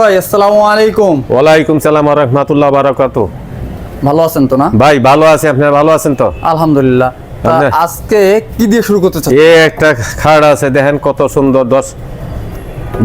ভাই আসসালামু আলাইকুম। ওয়ালাইকুম সালাম রহমতুল্লাহ বারাকাতু ভালো আছেন তো না? ভাই ভালো আছে। আপনার ভালো আছেন তো? আলহামদুলিল্লাহ। আজকে কি দিয়ে শুরু করতে চান এ একটা খাট আছে দেখেন কত সুন্দর দশ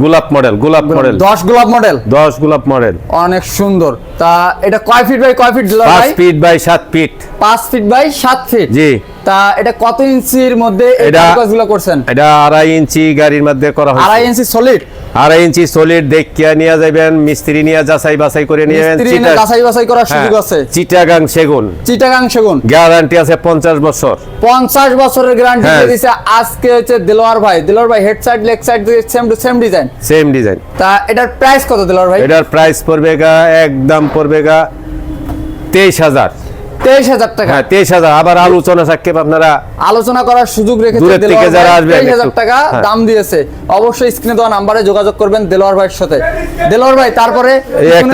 গোলাপ মডেল গোলাপ মডেল। দশ গোলাপ মডেল? দশ গোলাপ মডেল। অনেক সুন্দর। তা এটা কয় ফিট বাই কয় ফিট ভাই? ফিট বাই সাত ফিট। পাঁচ ফিট বাই সাত ফিট? জি। তা এটা কত ইঞ্চির মধ্যে এটা- কাজগুলো করছেন? এটা আড়াই ইঞ্চি গাড়ির মধ্যে করা আড়াই ইঞ্চি সলিড আড়াই ইঞ্চি সলিড দেখিয়া নিয়ে যাবেন মিস্ত্রি নিয়ে যাচাই বাছাই করে নিয়ে যাবেন। যাচাই বাছাই করার সুযোগ হ্যাঁ, আছে। চিটাগাং সেগুন। চিটাগাং সেগুন? গ্যারান্টি আছে পঞ্চাশ বছর। পঞ্চাশ বছরের গ্যারান্টি। দিয়ে দিছে। আজকে হচ্ছে দিলোয়ার ভাই। দিলোয়ার ভাই head side leg side same to same design same design তা এটার প্রাইস কত দিলোয়ার ভাই? এটার প্রাইস পড়বে গা একদম পড়বে গা তেইশ হাজার। তেইশ হাজার টাকা। হ্যাঁ তেইশ হাজার। আবার আলোচনা সাক্ষেপ আপনারা আলোচনা করার সুযোগ রেখেছে দূরের থেকে যারা আসবেন 23,000 একটু। টাকা হ্যাঁ। দাম দিয়েছে। অবশ্যই স্ক্রিনে দেওয়া নাম্বারে যোগাযোগ করবেন দেলোয়ার ভাইয়ের সাথে। দেলোয়ার ভাই তারপরে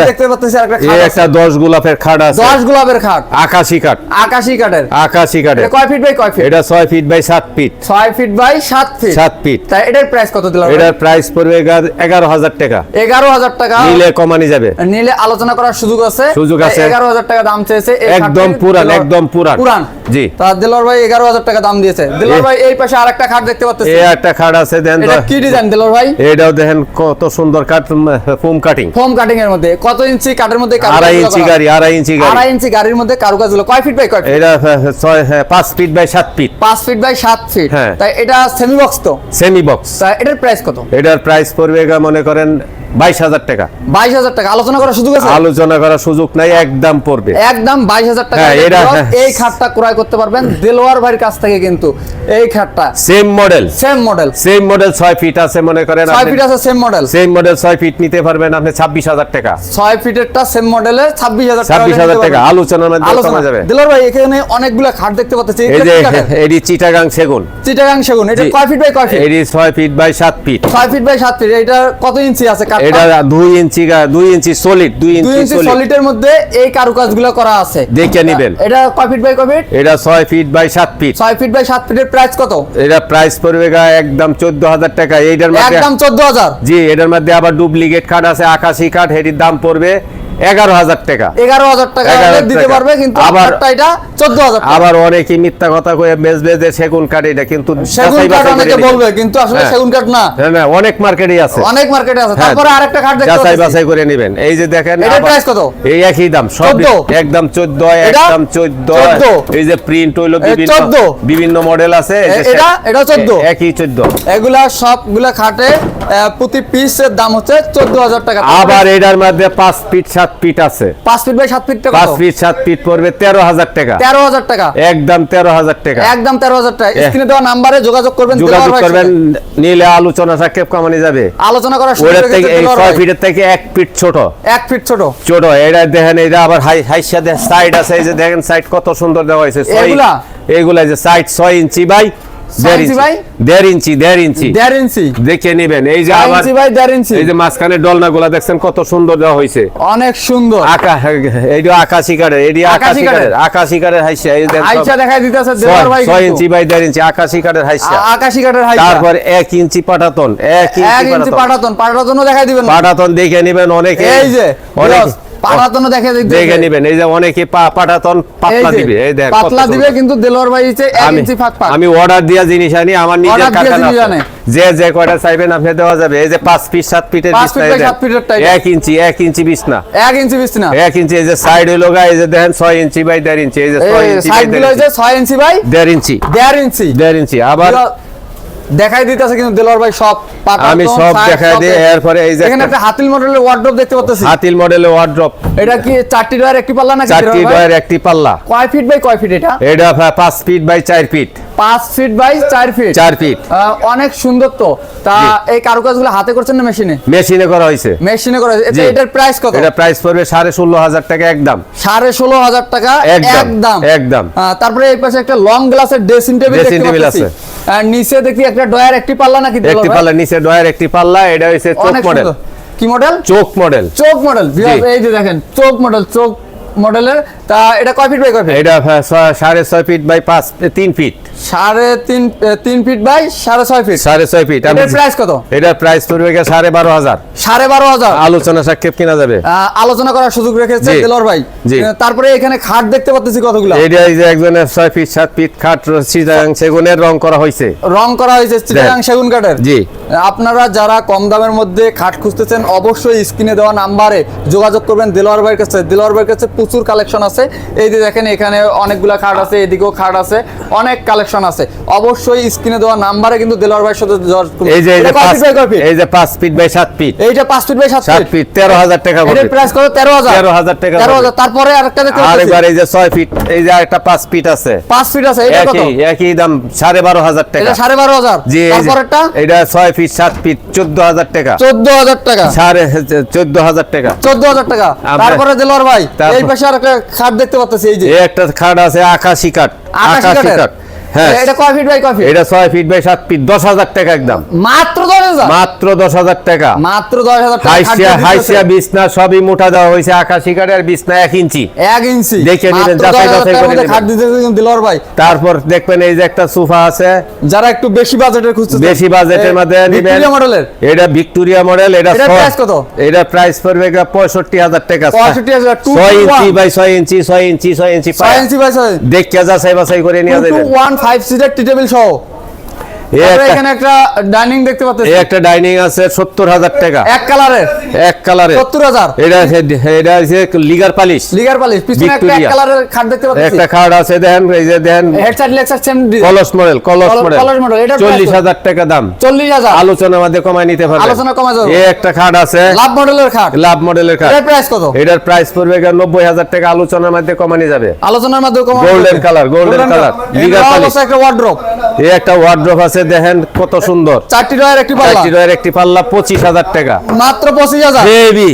দেখতে পাচ্ছেন একটা খাট একটা দশ গোলাপের খাট আছে। দশ গোলাপের খাট। আকাশি কাঠ আকাশি কাঠের আকাশি কাঠের কয় ফিট বাই কয় ফিট? এটা ছয় ফিট বাই সাত ফিট। ছয় ফিট বাই সাত ফিট। সাত ফিট। তাই এটার প্রাইস কত দিলাম এটার প্রাইস পড়বে এগারো হাজার টাকা। এগারো হাজার টাকা। নিলে কমানি যাবে। নিলে আলোচনা করার সুযোগ আছে। সুযোগ আছে। এগারো হাজার টাকা দাম চেয়েছে। একদম পুরান, একদম পুরান। পুরান। জি। তা ভাই এগারো হাজার টাকা দাম দিয়েছে। ভাই এই পাশে আরেকটা খাট দেখতে পাচ্ছেন এই একটা খাট আছে দেন এটা কি ডিজাইন ভাই? এটাও দেখেন কত সুন্দর কাঠ ফোম কাটিং ফোম কাটিং এর মধ্যে। কত ইঞ্চি কাঠের মধ্যে আড়াই ইঞ্চি গাড়ি আড়াই ইঞ্চি গাড়ি। আড়াই ইঞ্চি গাড়ির মধ্যে কারুকাজগুলো কয় ফিট বাই কয় এটা হ্যাঁ, হ্যাঁ, ছয় হ্যাঁ, পাঁচ ফিট বাই সাত ফিট পাঁচ ফিট বাই সাত ফিট হ্যাঁ। তাই এটা সেমি বক্স তো? সেমি বক্স তাই এটার প্রাইস কত? এটার প্রাইস পড়বে মনে করেন বাইশ হাজার টাকা। বাইশ হাজার টাকা। আলোচনা করার সুযোগ আছে? আলোচনা করার সুযোগ নাই একদম পড়বে। একদম বাইশ হাজার টাকা হ্যাঁ, এটা- হ্যাঁ। এই খাটটা ক্রয় করতে পারবেন। দেলোয়ার ভাইয়ের কাছ থেকে কিন্তু এই খাটটা। Same model same model same model ছয় ফিট আছে মনে করেন ছয় ফিট আছে সেম মডেল সেম মডেল ছয় ফিট নিতে পারবেন আপনি ছাব্বিশ হাজার টাকা। ছয় ফিটেরটা সেম মডেলের ছাব্বিশ হাজার ছাব্বিশ হাজার টাকা। আলোচনার মধ্যে কমা যাবে। দিলোয়ার ভাই এখানে অনেকগুলো খাট দেখতে পাচ্ছি। এই যে এডি চিটাগাং সেগুন। চিটাগাং সেগুন। এটা কয় ফিট বাই কয় ফিট এডি ছয় ফিট বাই সাত ফিট ছয় ফিট বাই সাত ফিট এটা কত ইঞ্চি আছে কাঠটা? এটা 2 ইঞ্চি গা- দুই ইঞ্চি সলিড দুই দুই ইঞ্চি ইঞ্চি সলিডের মধ্যে এই কারুকাজগুলো করা আছে। দেখে নেবেন। এটা কয় ফিট বাই কয় ফিট এটা ছয় ফিট বাই সাত ফিট ছয় ফিট বাই সাত ফিটের প্রাইস কত? এটা প্রাইস পড়বে একদম চোদ্দ হাজার টাকা। এইটার মধ্যে একদম চোদ্দ হাজার। জি এটার মধ্যে আবার ডুপ্লিকেট কাঠ আছে আকাশি কাঠ এটির দাম পড়বে এগারো হাজার টাকা। এগারো হাজার টাকা দিতে পারবে কিন্তু আবার- এটা চোদ্দ হাজার আবার অনেকে মিথ্যা কথা কয়ে বেচবে যে সেগুন কাঠ এটা কিন্তু সেগুন কাঠ অনেকে বলবে কিন্তু আসলে হ্যাঁ। সেগুন কাঠ না। না, অনেক মার্কেটই আছে। অনেক মার্কেটে আছে। হ্যাঁ। তারপরে আরেকটা কাঠ দেখতে যাচাই বাছাই করে নেবেন। এই যে দেখেন আবার- price কত? এই একই দাম সব একদম চোদ্দ এটা? একদম চোদ্দ। 14 এই যে প্রিন্ট হইল বিভিন্ন 14 বিভিন্ন মডেল আছে। এটা? সে- 14 একই চোদ্দ। এগুলা সবগুলা খাটে প্রতি পিসের দাম হচ্ছে চোদ্দ হাজার টাকা। আবার এটার মধ্যে পাঁচ ফিট সাত ফিট আছে। পাঁচ ফিট বাই সাত ফিট টাকা পাঁচ ফিট সাত ফিট পড়বে তেরো হাজার টাকা। তেরো হাজার টাকা। একদম তেরো হাজার টাকা। একদম তেরো হাজার টাকা। স্ক্রিনে দেওয়া নাম্বারে যোগাযোগ করবেন যোগাযোগ করবেন। নিলে আলোচনা সাক্ষেপ কামানি যাবে। আলোচনা করার সুযোগ থেকে এই দেলোয়ার ছয় ফিটের থেকে এক ফিট ছোট। এক ফিট ছোট। ছোট এটা দেখেন এটা আবার হাই হাই সাইড আছে এই যে দেখেন সাইড কত সুন্দর দেওয়া হয়েছে এগুলা? এগুলা যে সাইড ছয় ইঞ্চি বাই দেড় ইঞ্চি ইঞ্চি। বাই? দেড় ইঞ্চি দেড় ইঞ্চি। দেড় ইঞ্চি। দেখে নিবেন এই যে আবার ইঞ্চি বাই দেড় ইঞ্চি। এই যে মাঝখানে ডলনা গুলা দেখছেন কত সুন্দর দেওয়া হয়েছে। অনেক সুন্দর। আকাশি কাঠের এটি আকাশি আকাশি কাঠের। কাঠের আকাশি কাঠের হাইসা এই দেখেন সব আইসা দেখাই দিতেছে ছয়- ছয় ইঞ্চি বাই দেড় ইঞ্চি আকাশি কাঠের হাইসা। আকাশি কাঠের হাইসা। তারপর এক ইঞ্চি পাটাতন এক ইঞ্চি পাটাতন। পাটাতনও দেখাই দিবেন। পাটাতন দেখে নিবেন অনেকে। এই যে অনেক পাটাতনও দেখে দেখে নিবেন এই যে অনেকে পাটাতন পাতলা দিবে এই দেখ পাতলা দিবে কিন্তু দেলোয়ার ভাই হচ্ছে এক আমি ইঞ্চি ফাঁক ফাঁক। আমি অর্ডার দিয়া জিনিস আনি আমার নিজের কারখানা আছে। যে যে কয়টা চাইবেন আপনি দেওয়া যাবে। এই যে পাঁচ ফিট সাত ফিটের পাঁচ বিছনা ফিট এই বাই দেন। ফিটের টাইপ। এক ইঞ্চি এক ইঞ্চি বিছনা। এক ইঞ্চি বিছনা। এক ইঞ্চি এই যে সাইড হইল গা এই যে দেখেন ছয় ইঞ্চি বাই দেড় ইঞ্চি এই যে ছয় ইঞ্চি বাই সাইডগুলো দেড় হচ্ছে ইঞ্চি। ছয় ইঞ্চি বাই দেড় ইঞ্চি। দেড় ইঞ্চি। দেড় ইঞ্চি। আবার দেখাই দিতেছে কিন্তু দেলোয়ার ভাই সব পাটাতন, আমি সব দেখাই দিই, এরপরে এই যে এখানে একটা- হাতিল মডেলের ওয়ার্ড্রপ দেখতে পাচ্ছি হাতিল মডেলের ওয়ার্ড্রপ এটা কি চারটি ডয়ার একটি পাল্লা নাকি চারটি ভাই? ডয়ের একটি পাল্লা। কয় ফিট বাই কয় ফিট এটা? এটা পা- পাঁচ ফিট বাই চার ফিট পাঁচ ফিট বাই চার ফিট চার ফিট অনেক সুন্দর তো। তা এই কারুকাজগুলো হাতে করছেন না মেশিনে? মেশিনে করা হয়েছে। মেশিনে করে জি। এটার প্রাইস কত? এটা প্রাইস পড়বে সাড়ে ষোলো হাজার টাকা একদম। সাড়ে ষোলো হাজার টাকা একদম, একদম। তারপরে এই পাশে একটা লং গ্লাসের ড্রেসিং টেবিল দেখতে পাচ্ছি আছে। আর নিচে দেখি একটা ডয়ার একটি পাল্লা নাকি একটি পাল্লা নিচে ডয়ার একটি পাল্লা এটা হচ্ছে চোখ মডেল কি মডেল চোখ মডেল চোখ মডেল এই যে দেখেন চোখ মডেল চোখ মডেলের তা এটা কয় ফিট বাই কয় ফিট এটা আহ, ছয়- সাড়ে ছয় ফিট বাই পাঁচ তিন ফিট সাড়ে তিন তিন ফিট বাই সাড়ে ছয় ফিট সাড়ে ছয় ফিট এটার প্রাইস কত? এটার প্রাইস পড়বে গিয়ে সাড়ে বারো হাজার। সাড়ে বারো হাজার। আলোচনা সাক্ষেপ কিনা যাবে? আলোচনা করার সুযোগ রেখেছে জি। দেলোয়ার ভাই। তারপরে এখানে খাট দেখতে পাচ্ছি কতগুলো? এটা এই যে একজনের ছয় ফিট সাত ফিট খাট সিজাং সেগুনের রং করা হয়েছে রং করা হয়েছে চিটাগাং সেগুন কাঠের। জি। আপনারা যারা কম দামের মধ্যে খাট খুঁজতেছেন অবশ্যই স্ক্রিনে দেওয়া নাম্বারে যোগাযোগ করবেন দেলোয়ার ভাইয়ের কাছে। দেলোয়ার ভাইয়ের কাছে প্রচুর কালেকশন আছে। এই যে দেখেন এখানে অনেকগুলা খাট আছে এদিকেও খাট আছে। অনেক কালেকশন আছে। অবশ্যই স্ক্রিনে দেওয়া নাম্বারে কিন্তু দেলোয়ার ভাইয়ের সাথে। এই যে এই যে এটা কয় পাঁচ feet by কয় feet? এই যে পাঁচ ফিট বাই সাত ফিট এইটা পাঁচ ফিট বাই সাত সাত ফিট ফিট তেরো হাজার টাকা এটার প্রাইস কত? তেরো হাজার। 13,000 টাকা তেরো পড়বে। হাজার। তারপরে আরেকটা দেখতে আর পাচ্ছি। এবার এই যে ছয় ফিট এই যে একটা পাঁচ ফিট আছে। পাঁচ ফিট আছে এটা কত? একই দাম সাড়ে বারো হাজার টাকা। এটা সাড়ে বারো হাজার। জি এই যে- তারপরেরটা? এটা ছয় ফিট সাত ফিট চোদ্দ হাজার টাকা। চোদ্দ হাজার টাকা। সাড়ে চোদ্দ হাজার টাকা। চোদ্দ হাজার টাকা। তারপরে দেলোয়ার ভাই এই পাশে আর একটা খাট দেখতে পাচ্ছি এই যে। একটা খাট আছে আকাশি কাঠ। আকাশি আকাশি কাঠ। হ্যাঁ। এটা কয় ফিট বাই কয় ফিট এটা ছয় ফিট বাই সাত ফিট দশ হাজার টাকা একদম। মাত্র দশ হাজার? মাত্র দশ হাজার টাকা। মাত্র দশ হাজার টাকা হাইসিয়া হাইসিয়া বিছনা সবই মোটা দেওয়া হয়েছে আকাশি কাঠের বিছনা এক ইঞ্চি। এক ইঞ্চি। দেখে নিবেন, যাচাই বাছাই করে মধ্যে খাট দিতেছে কিন্তু দিলোয়ার ভাই। তারপর দেখবেন এই যে একটা সোফা আছে। যারা একটু বেশি বাজেটের খুঁজছে বেশি বাজেটের মধ্যে নিবেন। মডেলের এটা ভিক্টোরিয়া মডেল এটা ছয়- কত? এটা প্রাইস পড়বে পঁয়ষট্টি হাজার টাকা। ছয় ইঞ্চি বাই ছয় ইঞ্চি ছয় ইঞ্চি ছয় ইঞ্চি ছয় ইঞ্চি বাই ছয়। দেখে যাচাই বাছাই করে নিয়ে যাবেন। ফাইভ সিটার টি টেবিল সহ। এখানে একটা ডাইনিং দেখতে পাচ্ছি এই একটা ডাইনিং আছে সত্তর হাজার টাকা। এক কালারের। এক কালারে সত্তর হাজার। এটা এটা আছে লিগার পালিশ লিগার পালিশ পিছনে একটা এক কালারের খাট দেখতে পাচ্ছি একটা খাট আছে দেখেন এই যে দেখেন headset Lexar same colours model colours model colours model, এটার price চল্লিশ কত? হাজার টাকা দাম। চল্লিশ হাজার। মধ্যে কমায় নিতে পারবে আলোচনা কমা যাবে। এই একটা খাট আছে। লাভ মডেলের খাট। লাভ মডেলের খাট। প্রাইস কত? এটার প্রাইস পড়বে নব্বই হাজার টাকা। আলোচনার মধ্যে কমানো যাবে। আলোচনার color, golden color, ligar polish। একটা ওয়ার্ড্রপ এই একটা ওয়ার্ড্রপ আছে দেখেন কত সুন্দর। চারটি রয়ের একটি পাল্লা। চারটি রয়ের একটি পাল্লা পঁচিশ হাজার টাকা। মাত্র পঁচিশ হাজার? বেবি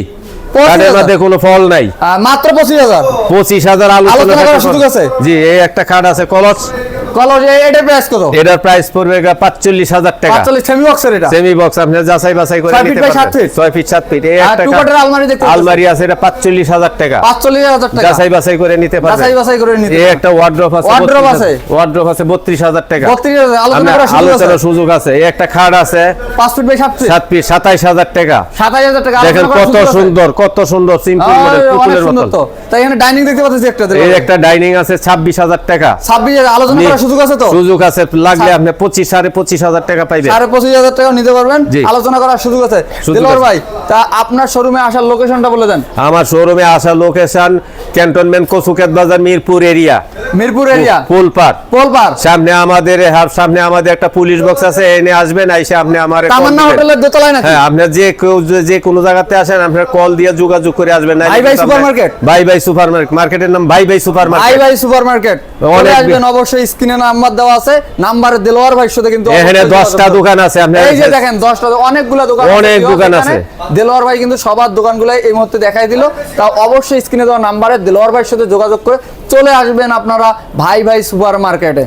কাঠের। মধ্যে কোনো ফল নাই। মাত্র পঁচিশ হাজার। পঁচিশ হাজার আলোচনা সুযোগ আছে? জি এই একটা কার্ড আছে কলস। কলর এটার প্রাইস কত? এটার প্রাইস পড়বে পাঁচচল্লিশ হাজার টাকা। পাঁচচল্লিশ সেমি বক্সের এটা? সেমি বক্স আপনি যাচাই বাছাই করে নিতে পারবেন। feet? ছয় ফিট সাত ফিট এই একটা টু আলমারি দেখতে আলমারি আছে এটা পাঁচচল্লিশ হাজার টাকা। পাঁচচল্লিশ হাজার টাকা। যাচাই বাছাই করে নিতে পারবেন। যাচাই বাছাই করে নিতে এই একটা ওয়ার্ড্রপ আছে 32 আছে? ওয়ার্ড্রপ আছে বত্রিশ হাজার টাকা। বত্রিশ হাজার আলোচনা আপনার করার সুযোগ আছে? সুযোগ আছে। এই একটা খাট আছে। পাঁচ ফিট বাই সাত ফিট সাত ফিট সাতাইশ হাজার টাকা। সাতাশ হাজার টাকা দেখেন কত সুন্দর কত সুন্দর সিম্পল মডেল পুতুলের সুন্দর তাই এখানে ডাইনিং দেখতে পাচ্ছি একটা এই একটা ডাইনিং আছে ছাব্বিশ হাজার টাকা। ছাব্বিশ হাজার আলোচনা নি- করার সুযোগ আছে তো? সুযোগ আছে লাগলে আপনি পঁচিশ সাড়ে পঁচিশ হাজার টাকা পাইবেন। সাড়ে পঁচিশ হাজার টাকা নিতে পারবেন আলোচনা করার সুযোগ আছে। ভাই তা আপনার শোরুমে আসার লোকেশনটা বলে দেন। আমার শোরুমে আসা location cantonment Kachukhet Bazar Mirpur area. Mirpur area? ফুলপার পোলপার সামনে আমাদের হার- সামনে আমাদের একটা পুলিশ বক্স আছে এনে আসবেন আইসে আপনি আমার তামান্না হোটেলের দোতলায় নাকি? হ্যাঁ আপনার যে কেউ যে- কোনো জায়গাতে আসেন আপনার কল দিয়ে যোগাযোগ করে আসবেন নাইলে ভাই ভাই supermarket? ভাই ভাই সুপার মার্কেট মার্কেটের নাম ভাই ভাই সুপার আই মার্কেট ভাই সুপার মার্কেট অনেক আসবেন অবশ্যই স্ক্রিনে নাম্বার দেওয়া আছে নাম্বারে দেলোয়ার ভাই সাথে কিন্তু এখানে অবশ্যই দশটা যোগাযোগ দোকান আছে আপনি এই যে দেখেন দশটা অনেকগুলা দোকান অনেক দোকান আছে। দেলোয়ার ভাই কিন্তু সবার দোকানগুলো এই মুহূর্তে দেখাই দিল। তা অবশ্যই স্ক্রিনে দেওয়া নাম্বারে দেলোয়ার ভাইয়ের সাথে যোগাযোগ করে চলে আসবেন আপনারা ভাই ভাই সুপার মার্কেটে।